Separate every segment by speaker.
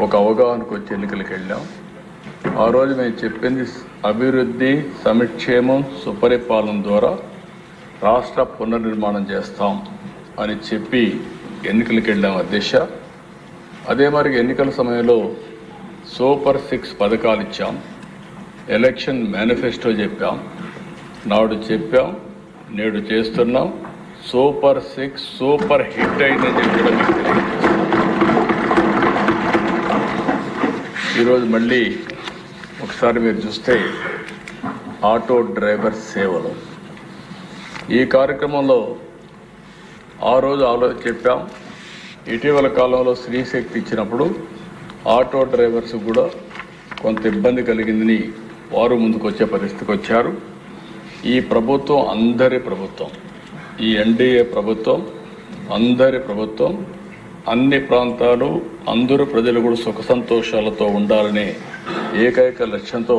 Speaker 1: ఒక అవగాహనకు వచ్చి ఎన్నికలకు వెళ్ళాం. ఆ రోజు మేము చెప్పింది అభివృద్ధి సంక్షేమం సుపరిపాలన ద్వారా రాష్ట్ర పునర్నిర్మాణం చేస్తాం అని చెప్పి ఎన్నికలకు వెళ్ళాం అధ్యక్ష అదే మరి ఎన్నికల సమయంలో సూపర్ సిక్స్ పథకాలు ఇచ్చాం. ఎలక్షన్ మేనిఫెస్టో చెప్పాం. నాడు చెప్పాం నేడు చేస్తున్నాం. సూపర్ సిక్స్ సూపర్ హిట్ అయిందని చెప్పి కూడా మీకు తెలియజేస్తున్నాం. ఈరోజు మళ్ళీ ఒకసారి మీరు చూస్తే ఆటో డ్రైవర్ సేవలు. ఈ కార్యక్రమంలో ఆ రోజు ఆలో చెప్పాం. ఇటీవల కాలంలో స్త్రీశక్తి ఇచ్చినప్పుడు ఆటో డ్రైవర్స్ కూడా కొంత ఇబ్బంది కలిగిందని వారు ముందుకు వచ్చే పరిస్థితికి వచ్చారు. ఈ ప్రభుత్వం అందరి ప్రభుత్వం ఈ ఎన్డీఏ ప్రభుత్వం అందరి ప్రభుత్వం అన్ని ప్రాంతాలు అందరూ ప్రజలు కూడా సుఖ సంతోషాలతో ఉండాలనే ఏకైక లక్ష్యంతో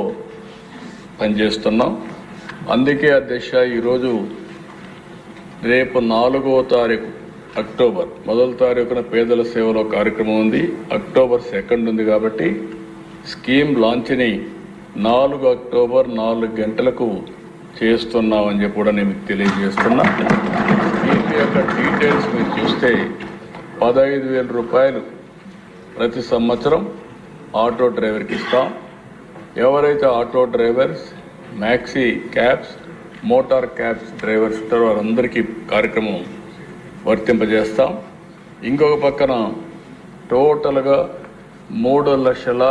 Speaker 1: పనిచేస్తున్నాం. అందుకే అధ్యక్ష ఈరోజు రేపు నాలుగవ తారీఖు అక్టోబర్. మొదటి తారీఖున పేదల సేవలో కార్యక్రమం ఉంది. అక్టోబర్ సెకండ్ ఉంది కాబట్టి స్కీమ్ లాంచ్ని నాలుగు అక్టోబర్ నాలుగు గంటలకు చేస్తున్నామని చెప్పి కూడా నేను మీకు తెలియజేస్తున్నా. స్కీమ్ యొక్క డీటెయిల్స్ మీరు చూస్తే పదహైదు వేల రూపాయలు ప్రతి సంవత్సరం ఆటో డ్రైవర్కి ఇస్తాం. ఎవరైతే auto drivers maxi cabs motor cabs drivers ఉంటారో వారందరికీ కార్యక్రమం వర్తింపజేస్తాం. ఇంకొక పక్కన టోటల్గా మూడు లక్షల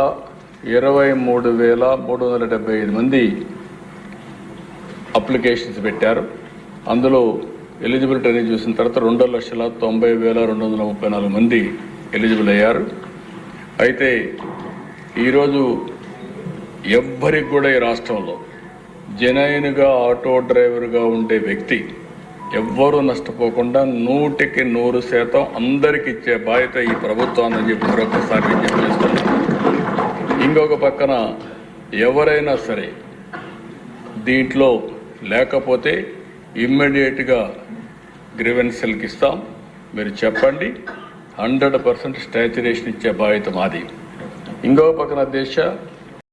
Speaker 1: ఇరవై మూడు వేల మూడు వందల డెబ్బై ఐదు మంది అప్లికేషన్స్ పెట్టారు. అందులో ఎలిజిబిలిటీ అనేది చూసిన తర్వాత రెండు లక్షల తొంభై వేల రెండు వందల ముప్పై నాలుగు మంది ఎలిజిబుల్ అయ్యారు. అయితే ఈరోజు ఎవ్వరికి కూడా ఈ రాష్ట్రంలో జనైన్గా ఆటో డ్రైవర్గా ఉండే వ్యక్తి ఎవ్వరూ నష్టపోకుండా నూటికి నూరు శాతం అందరికి ఇచ్చే బాధ్యత ఈ ప్రభుత్వాన్ని చెప్పి మరొకసారి విజ్ఞప్తి చేస్తున్నాను ఇంకొక పక్కన ఎవరైనా సరే దీంట్లో లేకపోతే ఇమ్మీడియట్గా గ్రీవెన్సల్కి ఇస్తాం. మీరు చెప్పండి. హండ్రెడ్ పర్సెంట్ స్టాచ్యురేషన్ ఇచ్చే బాధ్యత మాది. ఇంకో పక్కన దేశ